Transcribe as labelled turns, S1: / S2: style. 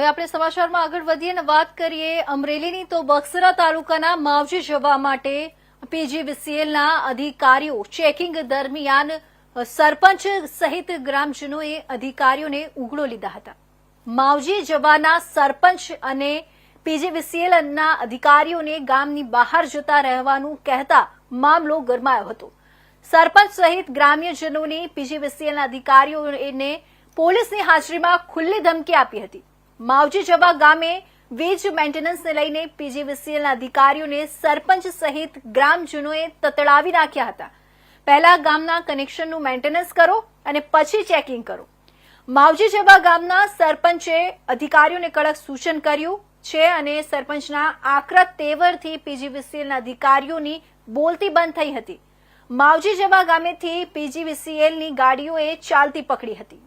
S1: હવે આપણે સમાચારમાં આગળ વધીએ અને વાત કરીએ અમરેલીની. તો બક્સરા તાલુકાના માવજી જવા માટે પીજીવીસીએલના અધિકારીઓ ચેકિંગ દરમિયાન સરપંચ સહિત ગ્રામજનોએ અધિકારીઓને ઉઘડો લીધા હતા. માવજી જવાના સરપંચ અને પીજીવીસીએલના અધિકારીઓને ગામની બહાર જતા રહેવાનું કહેતા મામલો ગરમાયો હતો. સરપંચ સહિત ગ્રામ્યજનોની પીજીવીસીએલના અધિકારીઓને પોલીસની હાજરીમાં ખુલ્લી ધમકી આપી હતી. માવજી જવા ગામે વીજ મેન્ટેનન્સને લઈને પીજીવીસીએલના અધિકારીઓને સરપંચ સહિત ગ્રામજનોએ તતડાવી નાખ્યા હતા. પહેલા ગામના કનેક્શનનું મેન્ટેનન્સ કરો અને પછી ચેકિંગ કરો. માવજી જવા ગામના સરપંચે અધિકારીઓને કડક સૂચન કર્યું છે અને સરપંચના આકરા તેવરથી પીજીવીસીએલના અધિકારીઓની બોલતી બંધ થઈ હતી. માવજી જવા ગામેથી પીજીવીસીએલની ગાડીઓએ ચાલતી પકડી હતી.